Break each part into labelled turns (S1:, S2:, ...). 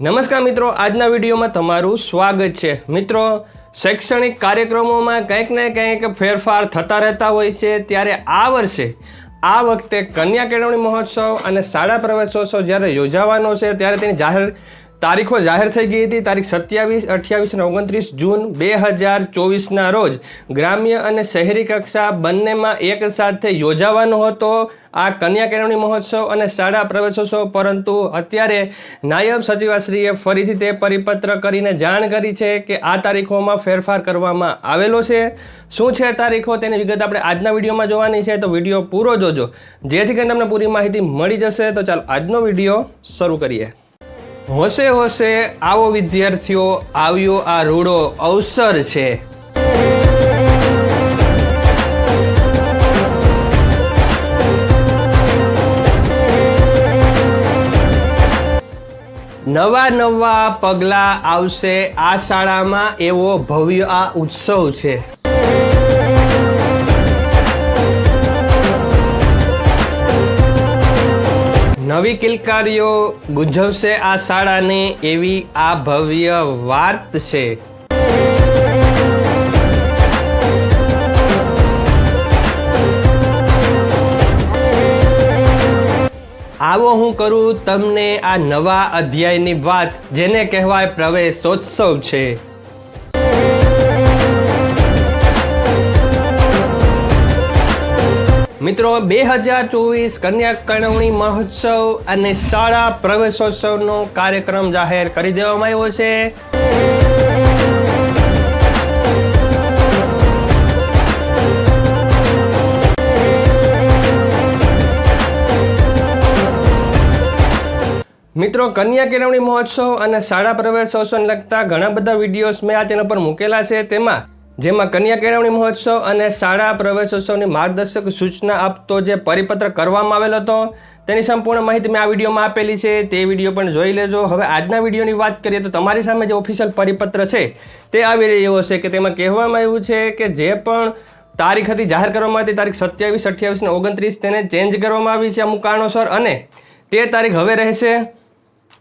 S1: નમસ્કાર મિત્રો, આજના વિડીયોમાં તમારું સ્વાગત છે. મિત્રો, શૈક્ષણિક કાર્યક્રમોમાં કંઈક ને કંઈક ફેરફાર થતા રહેતા હોય છે. ત્યારે આ વર્ષે, આ વખતે કન્યા કેળવણી મહોત્સવ અને શાળા પ્રવેશોત્સવ જ્યારે યોજાવાનો છે, ત્યારે તેની જાહેર તારીખો જાહેર થઈ ગઈ હતી. તારીખ સત્યાવીસ, અઠ્યાવીસ અને ઓગણત્રીસ જૂન બે હજાર ચોવીસના રોજ ગ્રામ્ય અને શહેરી કક્ષા બંનેમાં એક સાથે યોજાવાનો હતો. આ કન્યા કેળવણી મહોત્સવ અને શાળા પ્રવેશોત્સવ, પરંતુ અત્યારે નાયબ સચિવાશ્રીએ ફરીથી તે પરિપત્ર કરીને જાણ કરી છે કે આ તારીખોમાં ફેરફાર કરવામાં આવેલો છે. શું છે તારીખો? તેની વિગત આપણે આજના વિડીયોમાં જોવાની છે. તો વીડિયો પૂરો જોજો. જેથી કરીને તમને પૂરી માહિતી મળી જશે. તો ચાલો આજનો વીડિયો શરૂ કરીએ. હોશે હોશે આવો વિદ્યાર્થીઓ, આવ્યો આ રૂડો અવસર છે. નવા નવા પગલાં આવશે આ શાળામાં, એવો ભવ્ય આ ઉત્સવ છે. નવી કિલકારીઓ ગુંજવશે આ શાળાને એવી આ ભવ્ય વાત છે. આવો હું કરું તમને આ નવા અધ્યાયની વાત, જેને કહેવાય પ્રવેશોત્સવ છે. મિત્રો, બે હજાર ચોવીસ કન્યા કેળવણી મહોત્સવ અને શાળા પ્રવેશોત્સવનો કાર્યક્રમ જાહેર કરી દેવામાં આવ્યો છે. મિત્રો કન્યા કેળવણી મહોત્સવ અને શાળા પ્રવેશોત્સવને લગતા ઘણા બધા વિડીયોઝ મેં આ ચેનલ પર મૂકેલા છે. તેમાં જેમાં કન્યા કેળવણી મહોત્સવ અને શાળા પ્રવેશોત્સવની માર્ગદર્શક સૂચના આપતો જે પરિપત્ર કરવામાં આવેલો હતો, તેની સંપૂર્ણ માહિતી મેં આ વિડીયોમાં આપેલી છે. તે વીડિયો પણ જોઈ લેજો. હવે આજના વિડીયોની વાત કરીએ તો તમારી સામે જે ઓફિશિયલ પરિપત્ર છે, તે આવી રહ્યો છે કે તેમાં કહેવામાં આવ્યું છે કે જે પણ તારીખ હતી જાહેર કરવામાં હતી, તારીખ સત્યાવીસ, અઠ્યાવીસ ને ઓગણત્રીસ, તેને ચેન્જ કરવામાં આવી છે અમુક કારણોસર અને તે તારીખ હવે રહેશે.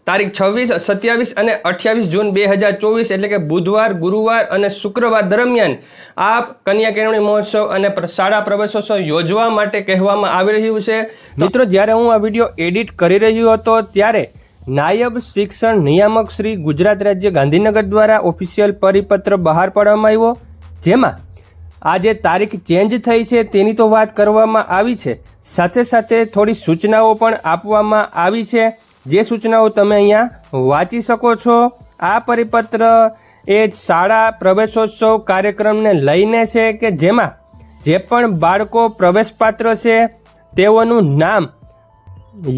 S1: તારીખ છવ્વીસ, સત્યાવીસ અને અઠ્યાવીસ જૂન બે હજાર ચોવીસ, એટલે કે બુધવાર, ગુરુવાર અને શુક્રવાર દરમિયાન આ કન્યા કેળવણી મહોત્સવ અને શાળા પ્રવેશોત્સવ યોજવા માટે કહેવામાં આવી રહ્યું છે. મિત્રો, જ્યારે હું આ વીડિયો એડિટ કરી રહ્યો હતો, ત્યારે નાયબ શિક્ષણ નિયામક શ્રી ગુજરાત રાજ્ય ગાંધીનગર દ્વારા ઓફિશિયલ પરિપત્ર બહાર પાડવામાં આવ્યો, જેમાં આ જે તારીખ ચેન્જ થઈ છે તેની તો વાત કરવામાં આવી છે. સાથે સાથે થોડી સૂચનાઓ પણ આપવામાં આવી છે. જે સૂચનાઓ તમે અહીંયા વાંચી શકો છો, આ પરિપત્ર એ શાળા પ્રવેશોત્સવ કાર્યક્રમને લઈને છે કે જેમાં જે પણ બાળકો પ્રવેશપાત્ર છે, તેઓનું નામ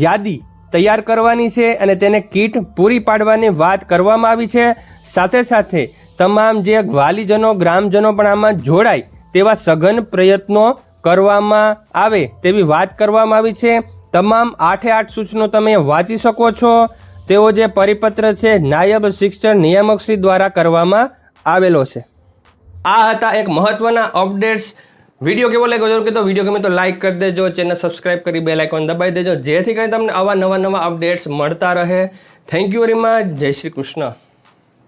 S1: યાદી તૈયાર કરવાની છે અને તેને કીટ પૂરી પાડવાની વાત કરવામાં આવી છે. સાથે સાથે તમામ જે વાલીજનો, ગ્રામજનો પણ આમાં જોડાય તેવા સઘન પ્રયત્નો કરવામાં આવે તેવી વાત કરવામાં આવી છે. તમામ આઠે આઠ સૂચનો તમે વાંચી શકો છો. તેવો જે પરિપત્ર છે નાયબ શિક્ષણ નિયામક શ્રી દ્વારા કરવામાં આવેલો છે. આ હતા એક મહત્વના અપડેટ્સ. વીડિયો કેવો લાગ્યો? જરૂર કીધો. વીડિયો ગમે તો લાઈક કરી દેજો, ચેનલ સબસ્ક્રાઇબ કરી બે લાઇકન દબાવી દેજો. જેથી કરીને તમને આવા નવા નવા અપડેટ્સ મળતા રહે. થેન્ક યુ વેરી મચ જય શ્રી કૃષ્ણ.